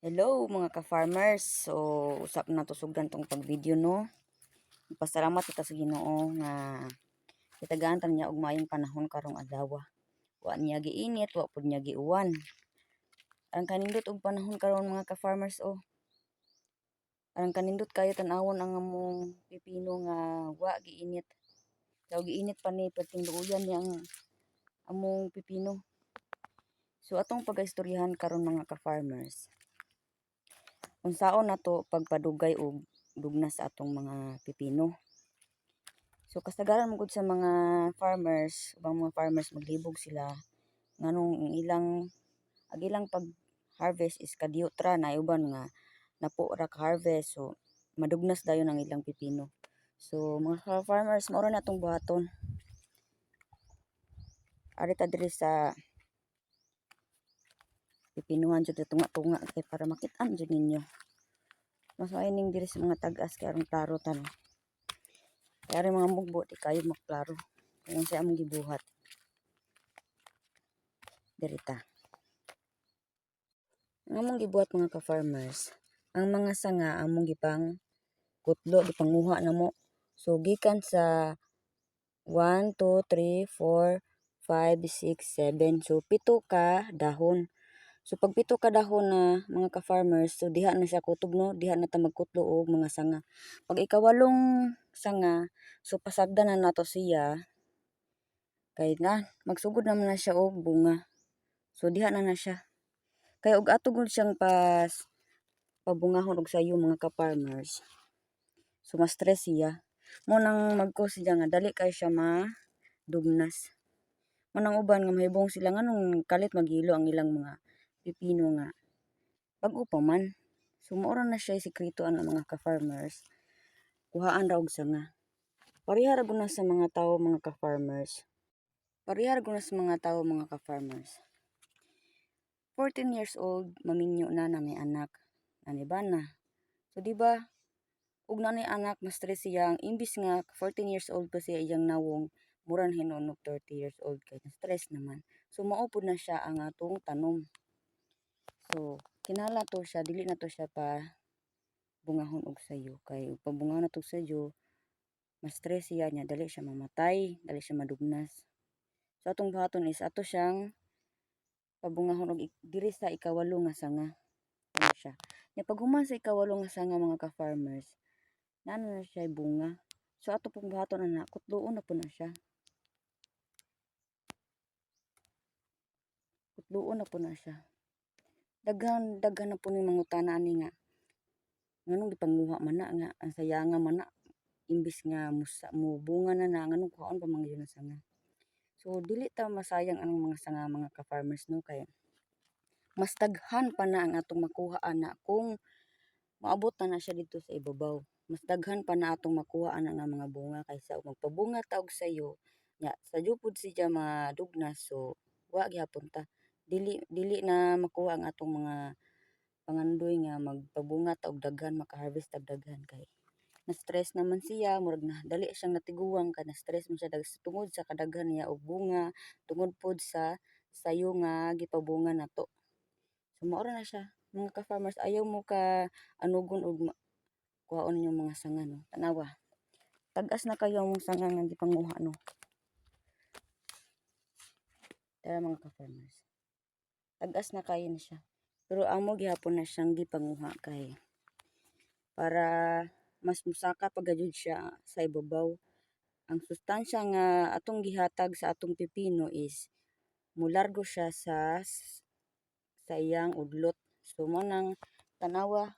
Hello mga ka-farmers. So usap na to sugdan tong pag-video no. Pasalamat kita sa Ginoo nga kitagaan tan niya og maayong panahon karong adlaw. Wa niya giinit, wa pud niya giuwan. Ang kanindot og panahon karon mga ka-farmers oh. Ang kanindot kayo tan-awon ang among pipino nga wa giinit. Daw giinit pa ni perting luuyan niya ang among pipino. So atong pagaistoryahan karon mga ka-farmers unsaon nato pagpadugay og dugnas sa atong mga pipino. So kasagaran mo sa mga farmers, ubang mga farmers maglibog sila nganong ang ilang ang ilang pag harvest is kadiyo tra na uban nga napo ra harvest so madugnas dayon ang ilang pipino. So mga farmers mao na atong buhaton. Ari ta diri sa pipinuhan jud tunga-tunga kay para makit-an jud ninyo. Mas maining diri sa mga tag-as kay aron klaro ta no. Kay ari mga mugbo di kayo maklaro. Kung sa among gibuhat. Diri ta. Ang among gibuhat mga ka-farmers, ang mga sanga among gipang kutlo gipanguha namo. So gikan sa 1 2 3 4 5 6 7 so pito ka dahon So pag pito ka dahon na mga ka-farmers, so diha na siya kutob no, diha na ta magkutlo og mga sanga. Pag ikawalong sanga, so pasagdan na nato siya kay na magsugod naman na siya og bunga. So diha na na siya. Kay og ato siyang pas pabungahon og sayo mga ka-farmers. So mas stress siya. Mo nang magko siya nga dali kay siya ma dugnas. Manang uban nga mahibong sila nganong kalit magilo ang ilang mga pipino nga bag-o pa man. So na siya sikreto ang mga ka-farmers. Kuhaan ra og sanga. Pareha ra guna sa mga tawo mga ka-farmers. Pareha ra guna sa mga tawo mga ka-farmers. 14 years old, maminyo na na may anak. Ani ba na? So di ba? Ug na anak, mas stress siya. Ang imbis nga 14 years old pa siya iyang nawong, muran hinunog 30 years old kay na stress naman. So maupod na siya ang atong tanom. So, kinala to siya, dili na to siya pa bungahon og sayo. Kay ug pabunga na to sayo, mas stress siya niya, dali siya mamatay, dali siya madugnas. So, atong buhaton is, ato siyang pabungahon og diri sa ikawalo nga sanga. Ano siya. Nya pag human sa ikawalo nga sanga mga ka-farmers, nana na siya bunga. So, ato pong buhaton na kutluon na po na siya. Kutluon na po na siya daghan daghan na po ni mangutana ani nga. Nganong gipanguha man na nga ang sayanga man na imbis nga musa mo bunga na na nganong kuhaon pa man gyud sanga. So dili ta masayang ang mga sanga mga ka farmers no? Kay mas daghan pa na ang atong makuha ana kung maabot na na siya dito sa ibabaw. Mas daghan pa na atong makuha ana nga mga bunga kaysa magpabunga ta og sayo nya sa jupud siya madugnas so wa gyapon ta dili dili na makuha ang atong mga pangandoy nga magpabunga ta og daghan maka-harvest tag daghan kay na stress naman siya murag na dali siyang natiguang ka na stress man siya dag tungod sa kadaghan niya og bunga tungod pod sa sayo nga gipabunga nato. So mao na siya mga ka-farmers ayaw mo ka anugon og kuhaon ninyong mga sanga no? Tanawa tag-as na kayo ang sanga nga gipanguha no? Tara mga ka-farmers tagas na kayo na siya. Pero amo gihapon na siyang gipanguha kay para mas musaka pagajud siya sa ibabaw. Ang sustansya nga atong gihatag sa atong pipino is mulargo siya sa sa iyang udlot. So mo nang tanawa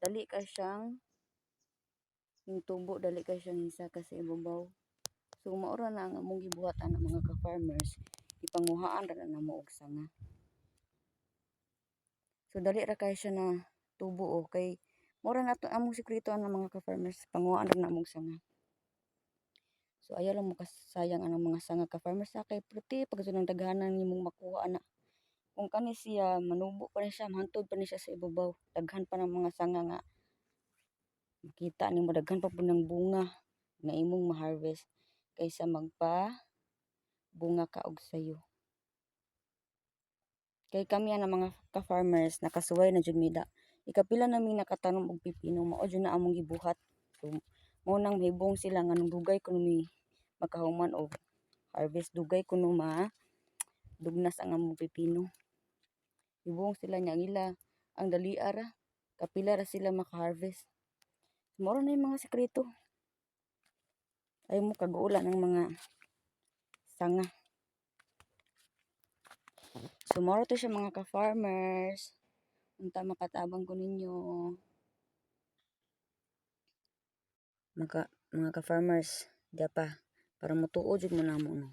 dali ka siyang yung tubo dali ka siyang hisaka sa ibabaw. So maura na ang among gibuhat ana mga ka-farmers ipanguhaan ra na mo og sanga. So dali ra kay siya na tubo o kay mura na to among sekreto ang mga ka-farmers panguhaan ra na among sanga. So ayaw lang mo kasayang ang mga sanga ka-farmers sa kay puti pag nang daghanan nimong makuha ana. Kung kani siya manubo pa ni siya mahantod pa ni siya sa ibabaw daghan pa ng mga sanga nga makita nimo daghan pa po ng bunga nga imong ma-harvest kaysa magpa bunga ka og sayo. Kay kami ana mga ka-farmers nakasuway na jud mi da. Ikapila namin nakatanom og pipino mao jud na among gibuhat. So mao nang mahibong sila nga nung dugay kuno mi makahuman og harvest dugay kuno ma dugnas ang among pipino. Hibong sila nya ang ila ang dalia ra kapila ra sila maka-harvest. Mao ra na yung mga sekreto. Ayaw mo kaguulan ng mga sanga. Ra to siya mga ka-farmers. Unta makatabang ko ninyo. Mga mga ka-farmers, diya pa para motuo jud mo namo no.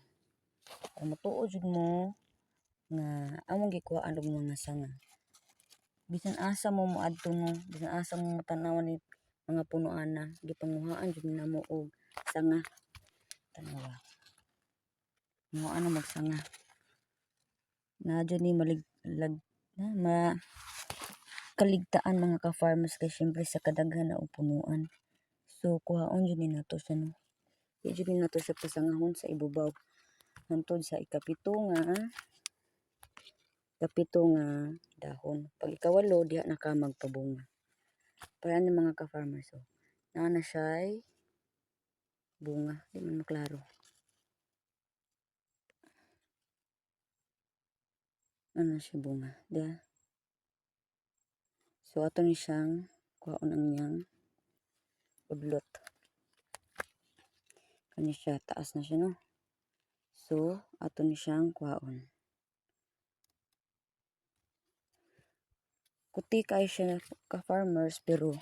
Para motuo jud mo nga among gikuhaan og mga sanga. Bisan asa mo moadto no, bisan asa mo tan-awan ni mga puno ana, gipanguhaan jud namo og sanga. Tanawa. Manguha na magsanga. Na jud ni malig lag, na, ma kaligtaan mga ka-farmers kay syempre sa kadaghan na og punuan. So kuhaon jud ni nato siya no. Jud ni nato siya pasangahon sa ibabaw. Hantod sa ikapito nga ikapito nga dahon. Pag ikawalo diha na ka magpabunga. Para ni mga ka-farmers oh. Naa na siya'y bunga, di man maklaro. Ano siya bunga, diha. So ato ni siyang kuhaon ang iyang udlot. Kani siya taas na siya no. So ato ni siyang kuhaon. Kuti kay siya ka farmers pero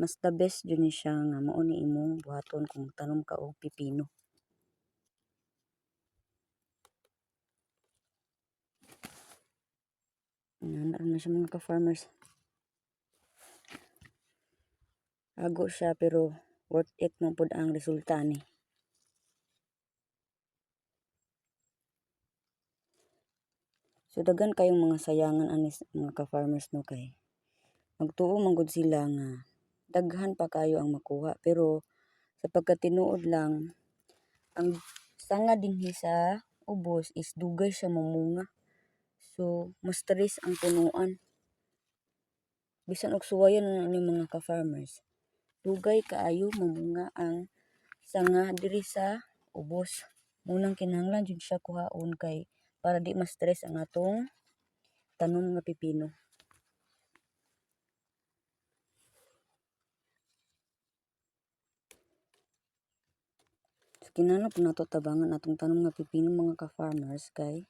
mas the best jud ni siya nga mao imong buhaton kung tanom ka og pipino. Nana na siya mga ka-farmers. Ago siya pero worth it man pud ang resulta ni. So daghan kayong mga sayangan ani s- mga ka-farmers no kay magtuo man gud sila nga daghan pa kayo ang makuha pero sa pagkatinuod lang ang sanga dinhi sa ubos is dugay siya mamunga. So stress ang punuan. Bisan og suwayan na ni mga ka-farmers. Dugay kaayo mamunga ang sanga diri sa ubos. Munang kinahanglan jud siya kuhaon kay para di ma-stress ang atong tanom nga pipino. Po nato tabangan atong tanom nga pipino mga ka-farmers kay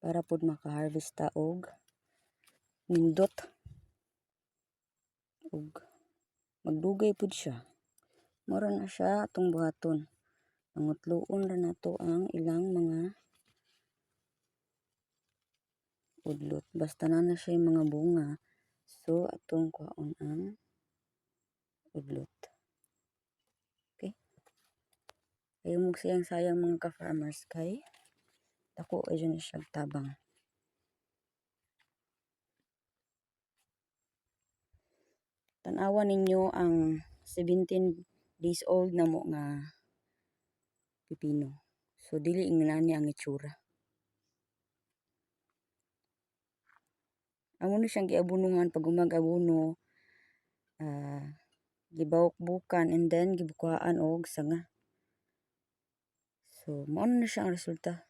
para pod maka-harvest ta og nindot ug magdugay pud siya. Mora na siya atong buhaton. Mangutloon ra nato ang ilang mga udlot. Basta na na siya mga bunga. So atong kuhaon ang udlot. Okay? Ayaw mo sayang-sayang mga ka-farmers kay dako ay dyan siya tabang. Tanawa ninyo ang 17 days old na mo nga pipino. So dili ingani ang itsura. Amo na siyang giabunuhan pag umag-abuno. ah gibawok-bukan and then gibukuhaan og sanga. So mao na siya ang resulta.